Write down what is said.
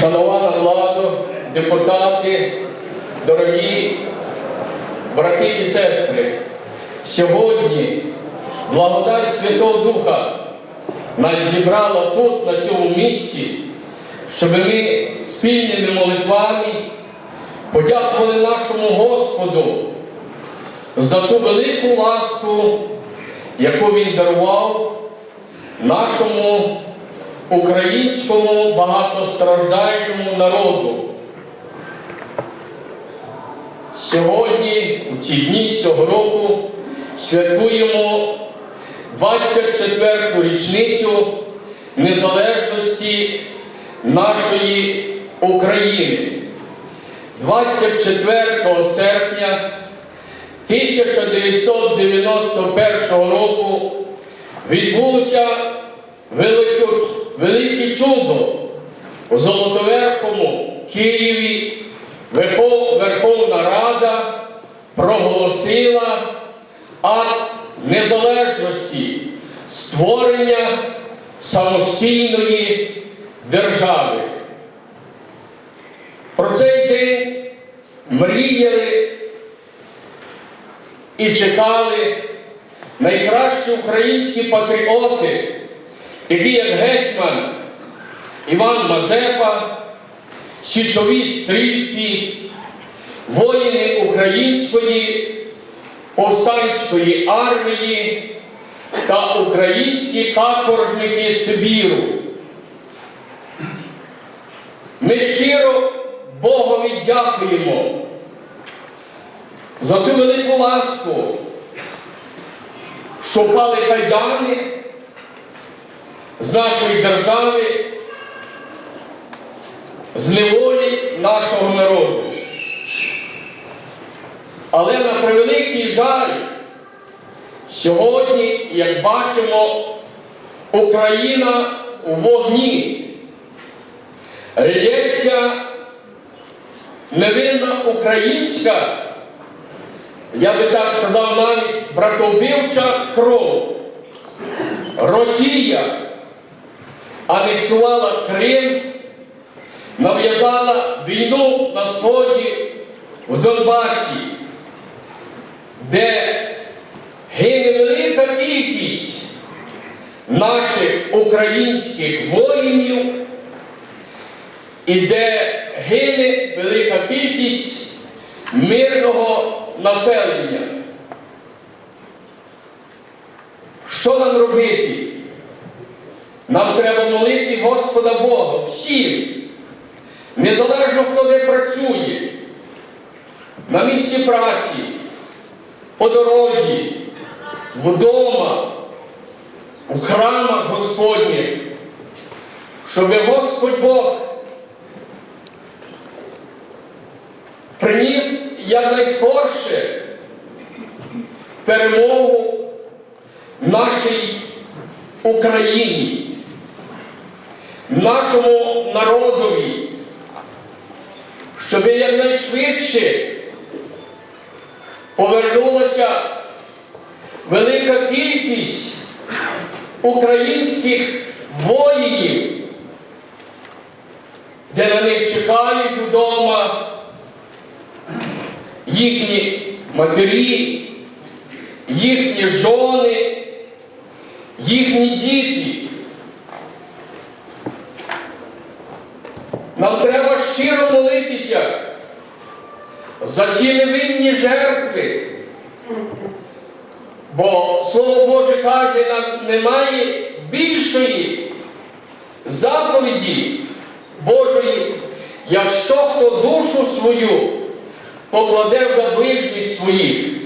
Шанована влада, депутати, дорогі брати і сестри, сьогодні благодать Святого Духа нас зібрала тут, на цьому місці, щоб ми спільними молитвами подякували нашому Господу за ту велику ласку, яку Він дарував нашому українському багатостраждальному народу. Сьогодні, у ці дні цього року, святкуємо 24-ту річницю незалежності нашої України. 24 серпня 1991 року відбулося велике, велике чудо у Золотоверхому Києві. Верховна Рада проголосила акт незалежності створення самостійної держави. Про цей день мріяли і чекали найкращі українські патріоти, такі як гетьман Іван Мазепа, січові стрільці, воїни української повстанської армії та українські каторжники Сибіру. Ми щиро Богові дякуємо за ту велику ласку, що впали кайдани з нашої держави, з неволі нашого народу. Але на превеликий жаль, сьогодні, як бачимо, Україна у вогні. Лється невинна українська, я би так сказав, навіть братовбивча кров. Росія анексувала Крим, нав'язала війну на сході в Донбасі, де гине велика кількість наших українських воїнів і де гине велика кількість мирного населення. Що нам робити? Нам треба молити Господа Бога всім, незалежно хто де працює, на місці праці, по дорозі, вдома, у храмах Господніх, щоб Господь Бог приніс якнайскорше перемогу нашій Україні, нашому народові, щоб якнайшвидше повернулася велика кількість українських воїнів, де на них чекають вдома їхні матері, їхні жони, їхні діти. Нам треба щиро молитися за ці невинні жертви. Бо Слово Боже каже, нам немає більшої заповіді Божої, якщо хто душу свою покладе за ближніх своїх.